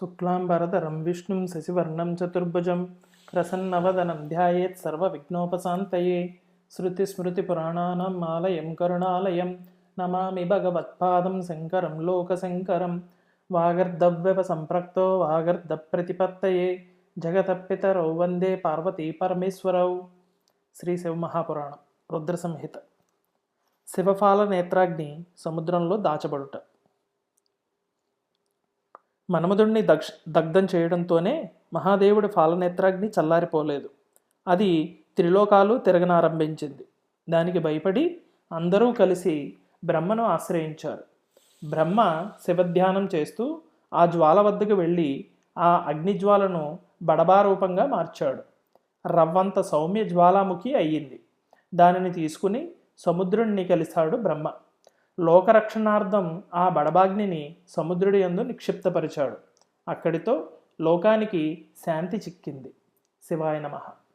శుక్లాంబరధరం విష్ణుం శశివర్ణం చతుర్భుజం ప్రసన్నవదనం ధ్యాయేత్ సర్వవిఘ్నోపశాంతయే. శృతిస్మృతిపురాణానాం ఆలయం కరుణాలయం నమామి భగవత్పాదం శంకరం లోకశంకరం. వాగర్ధవ్యవ సంప్రక్తో వాగర్ధ ప్రతిపత్తయే జగతపితరౌ వందే పార్వతీ పరమేశ్వరౌ. శ్రీ శివమహాపురాణం రుద్ర సంహిత శివఫాల నేత్రాగ్ని సముద్రంలో దాచబడుట. మన్మధుడిని దక్ష దగ్ధం చేయడంతోనే మహాదేవుడి ఫాలనేత్రాగ్ని చల్లారిపోలేదు. అది త్రిలోకాలు తిరగనారంభించింది. దానికి భయపడి అందరూ కలిసి బ్రహ్మను ఆశ్రయించారు. బ్రహ్మ శివధ్యానం చేస్తూ ఆ జ్వాల వద్దకు వెళ్ళి ఆ అగ్నిజ్వాలను బడబారూపంగా మార్చాడు. రవ్వంత సౌమ్య జ్వాలాముఖి అయ్యింది. దానిని తీసుకుని సముద్రుణ్ణి కలిశాడు బ్రహ్మ. లోకరక్షణార్థం ఆ బడబాగ్నిని సముద్రుడి యందు నిక్షిప్తపరిచాడు. అక్కడితో లోకానికి శాంతి చిక్కింది. శివాయ నమః.